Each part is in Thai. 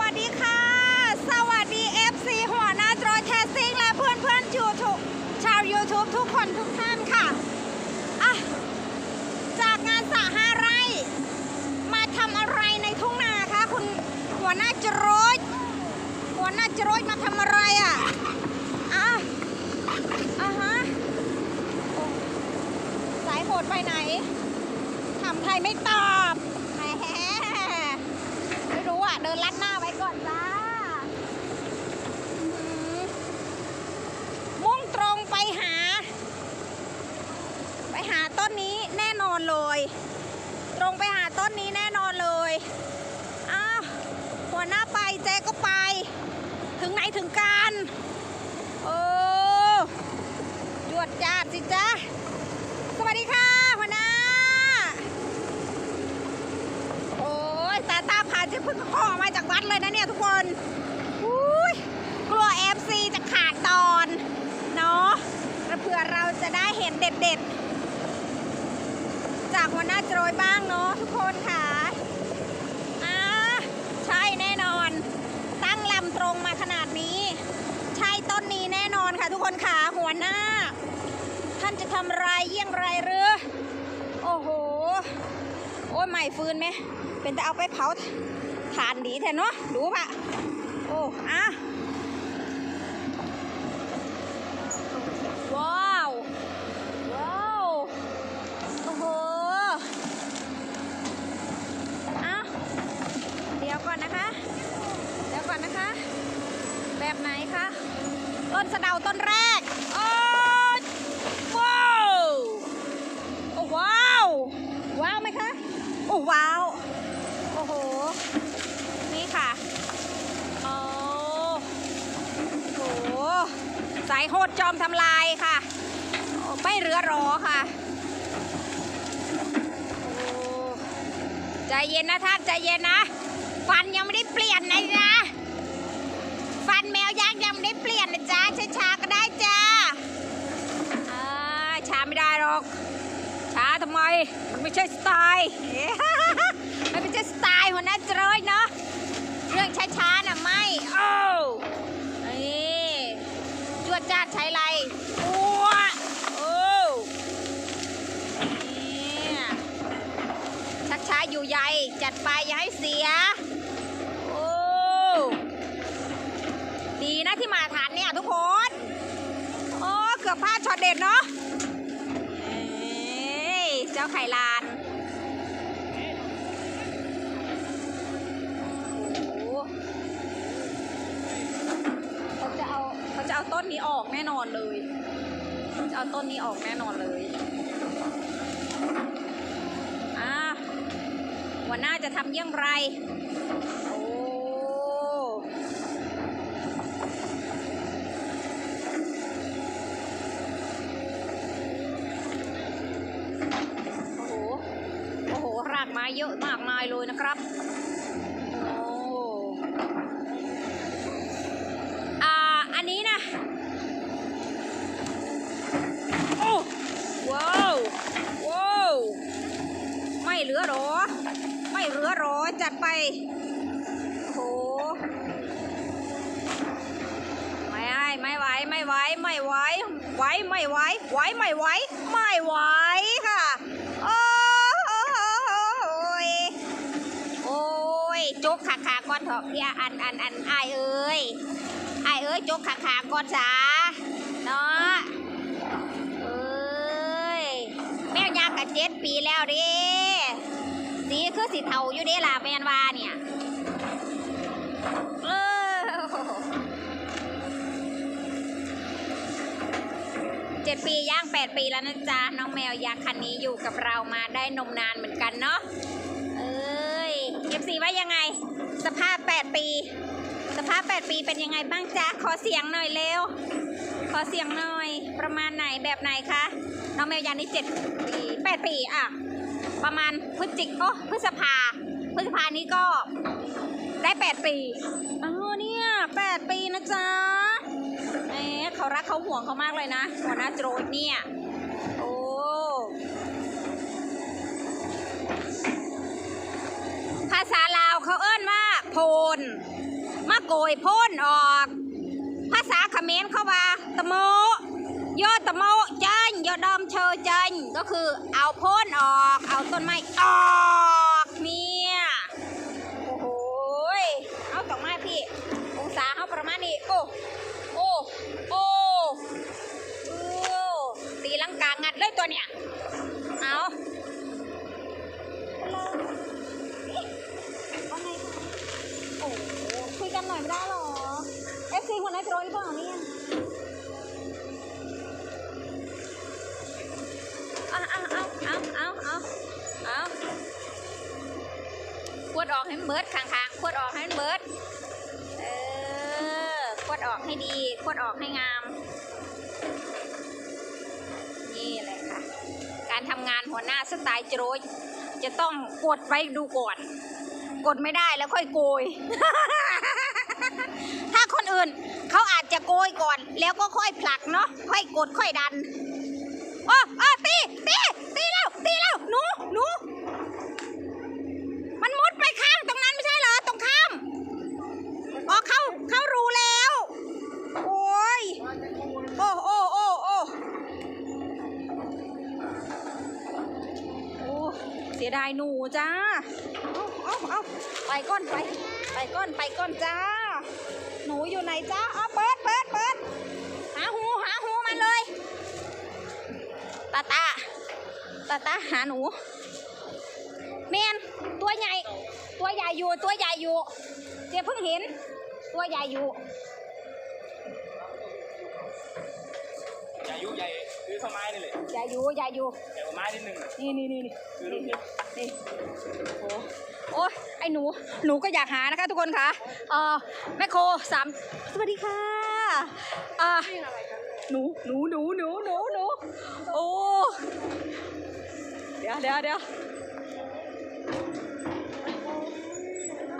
วัสดีค่ะ สวัสดี FC หัวหน้าจอแคสซิ่งและเพื่อนเพื่อนยูทูบชาว YouTube ทุกคนทุกท่านค่ะอะ จากงานสหาไร่ มาทำอะไรในทุ่งนาคะ คุณหัวหน้าจรยหัวหน้าจรยมาทำอะไรอะอะอะฮะสายโหดไปไหนทำไทยไม่ตอบแหม ไม่รู้อะ เดินลัดหน้าไว้ก่อนจ้าอื้อหือมุ่งตรงไปหา ไปหาต้นนี้แน่นอนเลย ตรงไปหา ต้นนี้แน่นอนเลย อ้าวหัวหน้าไปเจ๊ก็ไป ถึงไหนถึงกันโอ้ยวดจาดสิจ๊ะ สวัสดีค่ะหัวหน้า โอ้ยตาตาพาจะเพิ่งห่อมาจากวัดเลยนะเนี่ยทุกคนอุ้ยกลัวเอฟซีจะขาดตอน เนาะเผื่อเราจะได้เห็นเด็ดๆ จากหัวหน้าโจรยบ้างเนาะทุกคนค่ะอ่าใช่แน่นอน ตั้งลำตรงมาขนาดนี้ ใช่ต้นนี้แน่นอนค่ะ ทุกคนค่ะหัวหน้า ท่านจะทำไรเยี่ยงไรหรือโอ้โห โอ้ยใหม่ฟืนไหม เป็นจะเอาไปเผาถ่านดีแทนเนาะดูปะโอ้อะว้าว ว้าว โอ้โหอะเดี๋ยวก่อนนะคะ เดี๋ยวก่อนนะคะ แบบ ไหนคะ ต้นสะเดาต้นแรก โอ้ว้าวโอ้ว้าว ว้าวไหมคะ โอ้ว้าว โอ้โห นี่ค่ะ โอ้โห สายโหดจอมทำลายค่ะ ไม่เรือรอค่ะใจเย็นนะท่านใจเย็นนะ ฟันยังไม่ได้เปลี่ยนนะจ๊ะ ฟันแมวย่างยังไม่ได้เปลี่ยนนะจ๊ะช้าๆก็ได้จ้าช้าไม่ได้หรอก ช้าทำไมมันไม่ใช่สไตล์มันไม่ใช่สไตล์หัวหน้าเจริญเนาะเรื่องช้าๆน่ะไม่โอ้นี่จวดจ้าใช้ไรอ้วโอ้นี่ช้าๆอยู่ใยจัดไปอย่าให้เสีย โอ้ ดีนะที่มาทันเนี่ยทุกคน โอ้เกือบพลาดช็อต เด็ดเนาะเอ้ยเจ้าไข่ลานเขาจะเอาเขาจะเอาต้นนี้ออกแน่นอนเลยเขาจะเอาต้นนี้ออกแน่นอนเลยอ่าวันหน้าจะทำเยี่ยงไร โอ้ โอ้โห โากไม้เยอะมากมายเลยนะครับโอ้อ่าอันนี้นะ โอ้ว้าวว้าวไม่เหลือหรอ ไม่เหลือหรอจัดไปโอ้โหไม่ได้ไม่ไหวไม่ไหวไม่ไหวไหวไม่ไหวไหวไม่ไหวไม่ไหวค่ะ จกขาขาก่อนเถอะพี่อันอันอันอายเอ้ยอายเอ้ยจกขาขาก่อนจ้าเนาะเอ้ยแมวยากกับเจ็ดปีแล้วดิสีคือสีเทาอยู่เด้ล่ะแมนวาเนี่ยเออเจ็ดปีย่างแปดปีแล้วนะจ๊ะน้องแมวยักษ์คันนี้อยู่กับเรามาได้นมนานเหมือนกันเนาะ ยเอฟซีว่ายังไง สภาพ 8 ปี สภาพ 8 ปีเป็นยังไงบ้างจ๊ะ ขอเสียงหน่อยเร็ว ขอเสียงหน่อย ประมาณไหนแบบไหนคะ น้องแมวยานี่7ปี 8 ปีอะ ประมาณพฤศจิกโอ้พฤษภา พฤษภานี้ก็ได้ 8 ปีอ๋อเนี่ย 8 ปีนะจ๊ะเอ๊ะเขารักเขาห่วงเขามากเลยนะ หัวหน้าโจรเนี่ยาษาลาวเขาเอิ้นว่าโพนมาโกยโพนออก ภาษาเขมรเขาว่าตะโมยอตะโมเจันยอดอมเชอเจันก็คือเอาโพนออก เอาต้นไม้ออกาเอาเอาเอาเอาขวดออกให้เบิดข้างๆขวดออกให้เบิดเออขวดออกให้ดีขวดออกให้งาม นี่แหละค่ะ การทำงานหัวหน้าสไตล์โจรยจะต้องกดไปดูก่อน กดไม่ได้แล้วค่อยโกย ถ้าคนอื่น เขาอาจจะโกยก่อน แล้วก็ค่อยผลักเนาะค่อยกดค่อยดันโอ้โอ้ตีตีตีแล้วตีแล้วหนูหนูมันมุดไปข้างตรงนั้นไม่ใช่เหรอตรงข้ามอ๋อเขาเขารู้แล้ว โอ้ยโอ้โอ้โอ้โอ้เสียดายหนูจ้า เอาเอาเอาไปก้อนไป ไปก้อนไปก้อนจ้า นูอยู่ไหนจ้าเอาเปิดเปิดเปิดหาหูหาหูมันเลยตาตาตาตาหาหนูแมนตัวใหญ่ ตัวใหญ่อยู่ตัวใหญ่อยู่เจ๊เพิ่งเห็น ตัวใหญ่อยู่ใหญ่ยุใหญ่ คือข้าวไม้นี่แหละใหญ่อยู่ใหญ่อยู่ใหญ่กว่าไม้นิดนึงอะนี่นี่นี่นี่คือลูกเดียวนี่โอ้โอ้ยไอ้หนู หนูก็อยากหานะคะทุกคนคะเอ่อแม่โคสามสวัสดีค่ะอ่าหนูหนูหนูหนูหนูหนูโอ้เดี๋ยวเดี๋ยวเดี๋ยว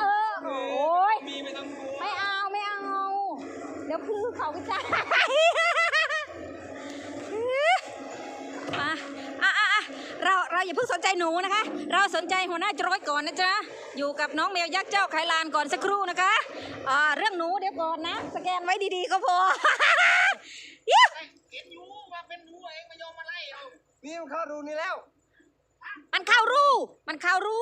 เออโอ้ยมีไม่ต้องกลัวไม่เอาไม่เอา เดี๋ยวคือเขาไปจ่ายอะ อย่าเพิ่งสนใจหนูนะคะ เราสนใจหัวหน้าจรอยก่อนนะจ๊ะอยู่กับน้องแมวยักษ์เจ้าไขลานก่อนสักครู่นะคะอ่าเรื่องหนูเดี๋ยวก่อนนะ สแกนไว้ดีๆก็พอยิ้วเห็นอยู่ว่าเป็นหนูเองไม่ยอมมาไล่เอานี่มันเข้ารูนี่แล้ว มันเข้ารูมันเข้ารู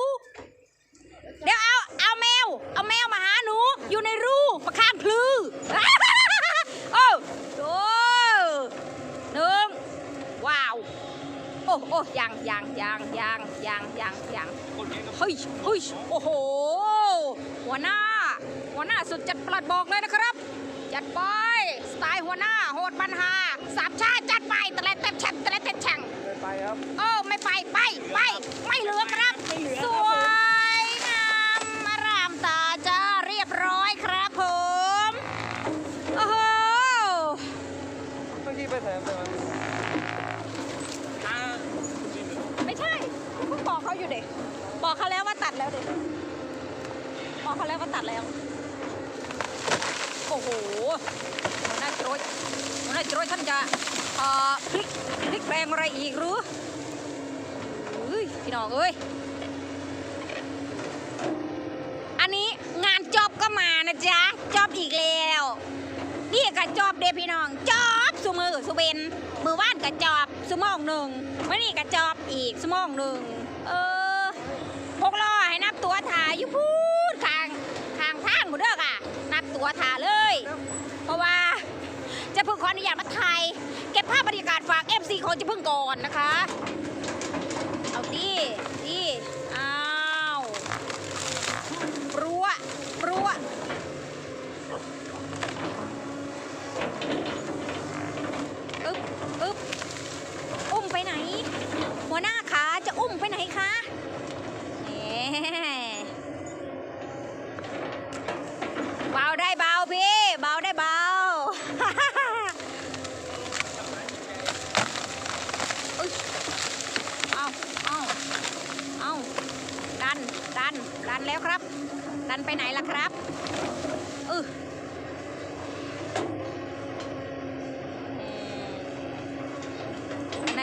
เดี๋ยวเอาเอาแมว เอาแมวมาหาหนู อยู่ในรูประข้างพลือ โอ้โหหนึ่งว้าว โอ้โอ้ยังยังยังยังยังยังยังคนเองก็เฮ้ยเฮ้ยโอ้โห หัวหน้า หัวหน้าสุดจัดประหลัดบอกเลยนะครับ จัดไปสไตล์หัวหน้า โหดบันหาสามชาติจัดไปตะเลเต็มแฉ่งตะเลเต็มแฉ่งไม่ไปครับโอ้ไม่ไปไปไปไม่เหลือครับไม่เหลือ อยู่เด็กบอกเขาแล้วว่าตัดแล้วเด็กบอกเขาแล้วว่าตัดแล้ว โอ้โหหัวหน้าโจรยหัวหน้าโจรยท่านจะเอ่อพลิกพลิกแปลงอะไรอีกหรือเฮ้ยพี่น้องเอ้ยอันนี้งานจอบก็มานะจ๊ะจอบอีกแล้วนี่กับจอบเด้พี่น้องจอบสุมือสุเบนมือว่านกับจอบสุโมองหนึ่งวันนี้กับจอบอีกสุโมองหนึ่งเออ ตัวถ่ายอยู่พูดข้างข้างทางหมดเด้อค่ะ นับตัวถ่ายเลย เพราะว่าจะพิ่งขออนุญาตมาถ่ายเก็บภาพบรรยากาศฝาก FC ของจะพิ่งก่อนนะคะ เอาดิดิอ้าวปรัวปรัวอึ๊บอึ๊บอุ้มไปไหน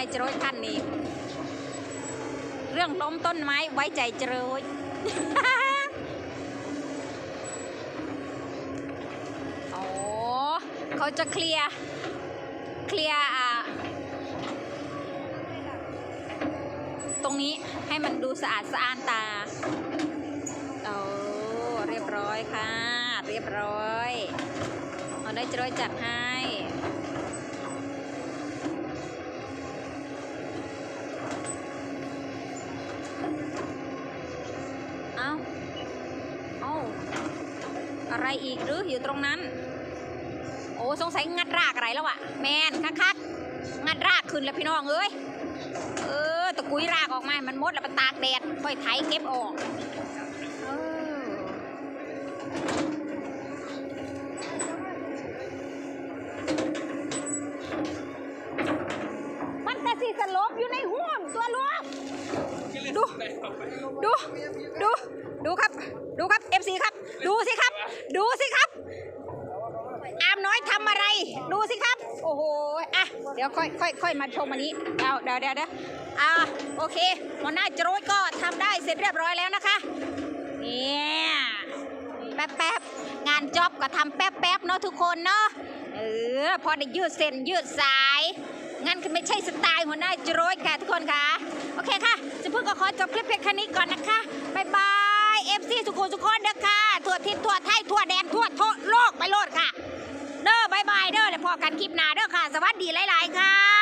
ใยจรวท่านนี้ เรื่องล้มต้นไม้ไว้ใจจรวยโอ้เขาจะเคลียร์เคลียร์อะตรงนี้ให้มันดูสะอาดสะอ้านตาโอ้เรียบร้อยค่ะ เรียบร้อยเราได้จรวยจัดให้ อะไรอีกหรืออยู่ตรงนั้น โอ้สงสัยงัดรากอะไรแล้วอะแมนคักๆงัดรากขึ้นแล้วพี่น้องเอ้ยเออตะกุยรากออกมา มันมดแล้วไปตากแดดค่อยไถเก็บออกออมันแต่สิสลบอยู่ในหัว ดูดูดูดูครับ ดูครับ FC ครับ ดูสิครับ ดูสิครับ อามน้อยทำอะไร ดูสิครับ โอ้โหอะเดี๋ยวค่อยค่อยค่อยมาชมอันนี้เอาเดี๋ยวเดี๋ยวเดี๋ยวอ่าโอเคหัวหน้าจรยก็ทำได้เสร็จเรียบร้อยแล้วนะคะเนี่ยแป๊บแป๊บงานจ็อบก็ทำแป๊บแป๊บเนาะทุกคนเนาะเออพอได้ยืดเส้นยืดสาย งั้นคือไม่ใช่สไตล์หัวหน้าโจรยค่ะทุกคนค่ะ โอเคค่ะ จะเพิ่งก็ขอจบคลิปเพียงแค่นี้ก่อนนะคะบายบายเอฟซีสุขุสุขคนเด้อค่ะทั่วทิศทั่วไทยทั่วแดนทั่วโลกไปโลดค่ะ เด้อบายบายเด้อเดี๋ยวพอกันคลิปหน้าเด้อค่ะ สวัสดีหลาย ๆ ค่ะ